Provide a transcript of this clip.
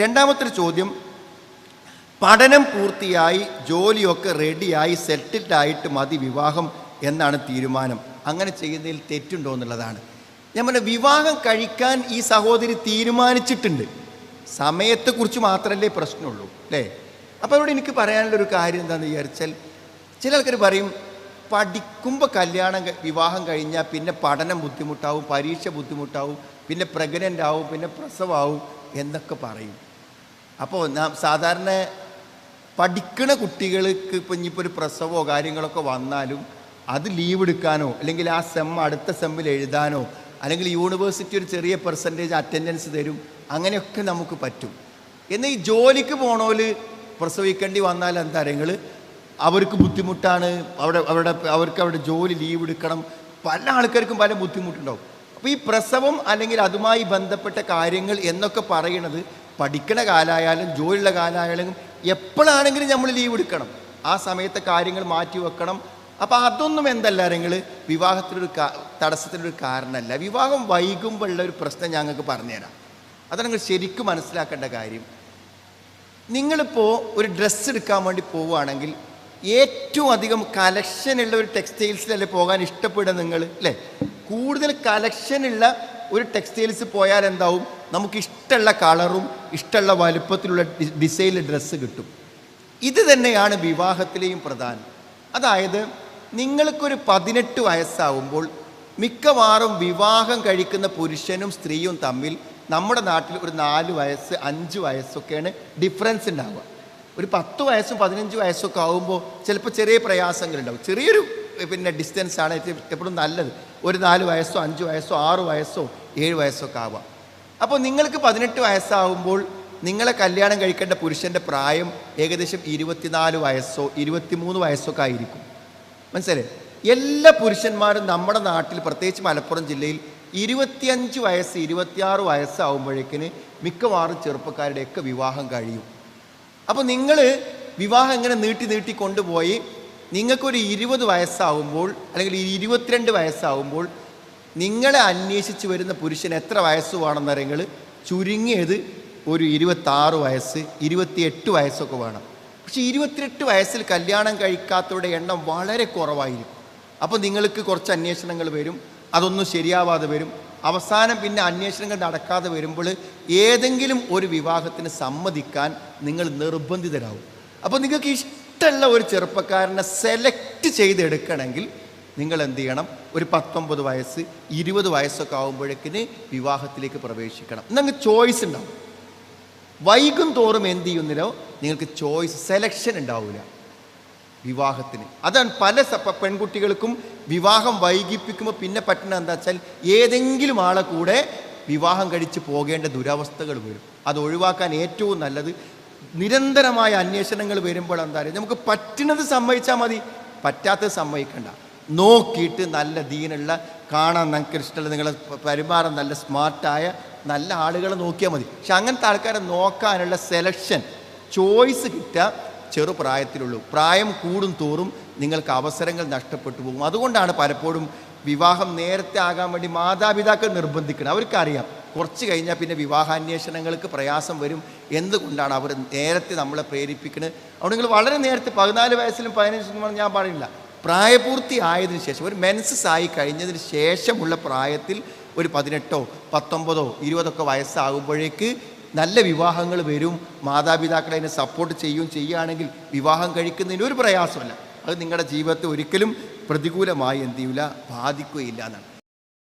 രണ്ടാമത്തെ ചോദ്യം പഠനം പൂർത്തിയായി ജോലിയൊക്കെ റെഡിയായി സെറ്റിൽഡ് ആയിട്ട് മതി വിവാഹം എന്നാണ് തീരുമാനം. അങ്ങനെ ചെയ്യുന്നതിൽ തെറ്റുണ്ടോ എന്നുള്ളതാണ്. ഞാൻ പറഞ്ഞ വിവാഹം കഴിക്കാൻ ഈ സഹോദരി തീരുമാനിച്ചിട്ടുണ്ട്. സമയത്തെക്കുറിച്ച് മാത്രമല്ലേ പ്രശ്നമുള്ളൂ അല്ലേ? അപ്പോൾ അവിടെ എനിക്ക് പറയാനുള്ളൊരു കാര്യം എന്താണെന്ന് വിചാരിച്ചാൽ ചില ആൾക്കാർ പറയും പഠിക്കുമ്പോൾ കല്യാണം വിവാഹം കഴിഞ്ഞാൽ പിന്നെ പഠനം ബുദ്ധിമുട്ടാവും പരീക്ഷ ബുദ്ധിമുട്ടാവും പിന്നെ പ്രഗ്നന്റ് ആവും പിന്നെ പ്രസവമാവും എന്നൊക്കെ പറയും. അപ്പോൾ നാം സാധാരണ പഠിക്കുന്ന കുട്ടികൾക്ക് ഇപ്പം ഇനിയിപ്പോൾ ഒരു പ്രസവമോ കാര്യങ്ങളൊക്കെ വന്നാലും അത് ലീവ് എടുക്കാനോ അല്ലെങ്കിൽ ആ സെം അടുത്ത സെമ്മിൽ എഴുതാനോ അല്ലെങ്കിൽ യൂണിവേഴ്സിറ്റി ഒരു ചെറിയ പെർസെന്റേജ് അറ്റൻഡൻസ് തരും അങ്ങനെയൊക്കെ നമുക്ക് പറ്റും. എന്നാൽ ഈ ജോലിക്ക് പോണോൽ പ്രസവിക്കേണ്ടി വന്നാൽ എന്താ നിങ്ങൾ അവർക്ക് ബുദ്ധിമുട്ടാണ് അവിടെ അവരുടെ അവർക്ക് അവിടെ ജോലി ലീവ് എടുക്കണം. പല ആൾക്കാർക്കും പല ബുദ്ധിമുട്ടുണ്ടാവും. അപ്പോൾ ഈ പ്രസവം അല്ലെങ്കിൽ അതുമായി ബന്ധപ്പെട്ട കാര്യങ്ങൾ എന്നൊക്കെ പറയണത് പഠിക്കണ കാലായാലും ജോലിയുള്ള കാലമായാലും എപ്പോഴാണെങ്കിലും നമ്മൾ ലീവ് എടുക്കണം. ആ സമയത്തെ കാര്യങ്ങൾ മാറ്റി വെക്കണം. അപ്പോൾ അതൊന്നും എന്തല്ല നിങ്ങൾ വിവാഹത്തിനൊരു തടസ്സത്തിനൊരു കാരണമല്ല വിവാഹം വൈകുമ്പോഴുള്ള ഒരു പ്രശ്നം ഞങ്ങൾക്ക് പറഞ്ഞുതരാം. അതാണ് നിങ്ങൾ ശരിക്കും മനസ്സിലാക്കേണ്ട കാര്യം. നിങ്ങളിപ്പോൾ ഒരു ഡ്രസ്സ് എടുക്കാൻ വേണ്ടി പോവുകയാണെങ്കിൽ ഏറ്റവും അധികം കലക്ഷനുള്ള ഒരു ടെക്സ്റ്റൈൽസിലല്ലേ പോകാൻ ഇഷ്ടപ്പെടുക നിങ്ങൾ അല്ലേ? കൂടുതൽ കളക്ഷനുള്ള ഒരു ടെക്സ്റ്റൈൽസ് പോയാൽ എന്താവും? നമുക്ക് ഇഷ്ടമുള്ള കളറും ഇഷ്ടമുള്ള വലുപ്പത്തിലുള്ള ഡിസൈൻ ഡ്രസ്സ് കിട്ടും. ഇത് തന്നെയാണ് വിവാഹത്തിലെയും പ്രധാനം. അതായത് നിങ്ങൾക്കൊരു പതിനെട്ട് വയസ്സാവുമ്പോൾ മിക്കവാറും വിവാഹം കഴിക്കുന്ന പുരുഷനും സ്ത്രീയും തമ്മിൽ നമ്മുടെ നാട്ടിൽ ഒരു നാല് വയസ്സ് അഞ്ച് വയസ്സൊക്കെയാണ് ഡിഫറൻസ് ഉണ്ടാവുക. ഒരു പത്ത് വയസ്സും പതിനഞ്ച് വയസ്സൊക്കെ ആകുമ്പോൾ ചിലപ്പോൾ ചെറിയ പ്രയാസങ്ങളുണ്ടാവും. ചെറിയൊരു പിന്നെ ഡിസ്റ്റൻസ് ആണ് എപ്പോഴും നല്ലത്. ഒരു നാല് വയസ്സോ അഞ്ച് വയസ്സോ ആറ് വയസ്സോ ഏഴ് വയസ്സൊക്കെ ആവാം. അപ്പോൾ നിങ്ങൾക്ക് പതിനെട്ട് വയസ്സാവുമ്പോൾ നിങ്ങളെ കല്യാണം കഴിക്കേണ്ട പുരുഷന്റെ പ്രായം ഏകദേശം ഇരുപത്തിനാല് വയസ്സോ ഇരുപത്തിമൂന്ന് വയസ്സോ ഒക്കെ ആയിരിക്കും. മനസ്സിലായി? എല്ലാ പുരുഷന്മാരും നമ്മുടെ നാട്ടിൽ പ്രത്യേകിച്ച് മലപ്പുറം ജില്ലയിൽ ഇരുപത്തിയഞ്ച് വയസ്സ് ഇരുപത്തിയാറ് വയസ്സാവുമ്പോഴേക്കിന് മിക്കവാറും ചെറുപ്പക്കാരുടെയൊക്കെ വിവാഹം കഴിയും. അപ്പോൾ നിങ്ങൾ വിവാഹം ഇങ്ങനെ നീട്ടി നീട്ടി കൊണ്ടുപോയി നിങ്ങൾക്കൊരു ഇരുപത് വയസ്സാവുമ്പോൾ അല്ലെങ്കിൽ ഇരുപത്തിരണ്ട് വയസ്സാവുമ്പോൾ നിങ്ങളെ അന്വേഷിച്ച് വരുന്ന പുരുഷൻ എത്ര വയസ്സ് വേണമെന്ന് ചുരുങ്ങിയത് ഒരു ഇരുപത്താറ് വയസ്സ് ഇരുപത്തിയെട്ട് വയസ്സൊക്കെ വേണം. പക്ഷേ ഇരുപത്തിയെട്ട് വയസ്സിൽ കല്യാണം കഴിക്കാത്തവരുടെ എണ്ണം വളരെ കുറവായിരിക്കും. അപ്പോൾ നിങ്ങൾക്ക് കുറച്ച് അന്വേഷണങ്ങൾ വരും അതൊന്നും ശരിയാവാതെ വരും. അവസാനം പിന്നെ അന്വേഷണങ്ങൾ നടക്കാതെ വരുമ്പോൾ ഏതെങ്കിലും ഒരു വിവാഹത്തിന് സമ്മതിക്കാൻ നിങ്ങൾ നിർബന്ധിതരാകും അപ്പോൾ നിങ്ങൾക്ക് ഇഷ്ടമുള്ള ഒരു ചെറുപ്പക്കാരനെ സെലക്ട് ചെയ്തെടുക്കണമെങ്കിൽ നിങ്ങൾ എന്ത് ചെയ്യണം ഒരു പത്തൊമ്പത് വയസ്സ് ഇരുപത് വയസ്സൊക്കെ ആകുമ്പോഴേക്കിന് വിവാഹത്തിലേക്ക് പ്രവേശിക്കണം. നിങ്ങൾക്ക് ചോയ്സ് ഉണ്ടാവും. വൈകും തോറും എന്ത് ചെയ്യുന്നില്ലോ നിങ്ങൾക്ക് ചോയ്സ് സെലക്ഷൻ ഉണ്ടാവില്ല വിവാഹത്തിന്. അതാണ് പല പെൺകുട്ടികൾക്കും വിവാഹം വൈകിപ്പിക്കുമ്പോൾ പിന്നെ പറ്റുന്ന എന്താ വെച്ചാൽ ഏതെങ്കിലും ആളെ കൂടെ വിവാഹം കഴിച്ച് പോകേണ്ട ദുരവസ്ഥകൾ വരും. അത് ഒഴിവാക്കാൻ ഏറ്റവും നല്ലത് നിരന്തരമായ അന്വേഷണങ്ങൾ വരുമ്പോൾ എന്താ പറയുക നമുക്ക് പറ്റുന്നത് സമ്മതിച്ചാൽ മതി. പറ്റാത്തത് സമ്മതിക്കണ്ട. നോക്കിയിട്ട് നല്ല ദീനുള്ള കാണാൻ നിങ്ങൾക്ക് ഇഷ്ടമുള്ള നിങ്ങളെ പരിമാറാൻ നല്ല സ്മാർട്ടായ നല്ല ആളുകളെ നോക്കിയാൽ മതി. പക്ഷെ അങ്ങനത്തെ ആൾക്കാരെ നോക്കാനുള്ള സെലക്ഷൻ ചോയ്സ് കിട്ടുക ചെറുപ്രായത്തിലുള്ളൂ പ്രായം കൂടും തോറും നിങ്ങൾക്ക് അവസരങ്ങൾ നഷ്ടപ്പെട്ടു പോകും. അതുകൊണ്ടാണ് പലപ്പോഴും വിവാഹം നേരത്തെ ആകാൻ വേണ്ടി മാതാപിതാക്കൾ നിർബന്ധിക്കണം. അവർക്കറിയാം കുറച്ച് കഴിഞ്ഞാൽ പിന്നെ വിവാഹാന്വേഷണങ്ങൾക്ക് പ്രയാസം വരും. എന്തുകൊണ്ടാണ് അവർ നേരത്തെ നമ്മളെ പ്രേരിപ്പിക്കുന്നത് അതുകൊണ്ട് നിങ്ങൾ വളരെ നേരത്തെ പതിനാല് വയസ്സിലും പതിനഞ്ചിലും ഞാൻ പറയില്ല പ്രായപൂർത്തി ആയതിനു ശേഷം ഒരു മെൻസസ് ആയി കഴിഞ്ഞതിന് ശേഷമുള്ള പ്രായത്തിൽ ഒരു പതിനെട്ടോ പത്തൊമ്പതോ ഇരുപതൊക്കെ വയസ്സാകുമ്പോഴേക്ക് നല്ല വിവാഹങ്ങൾ വരും. മാതാപിതാക്കൾ അതിനെ സപ്പോർട്ട് ചെയ്യുകയും ചെയ്യുകയാണെങ്കിൽ വിവാഹം കഴിക്കുന്നതിന് ഒരു പ്രയാസമല്ല. അത് നിങ്ങളുടെ ജീവിതത്തെ ഒരിക്കലും പ്രതികൂലമായി എന്ത് ചെയ്യില്ല ബാധിക്കുകയില്ല എന്നാണ്.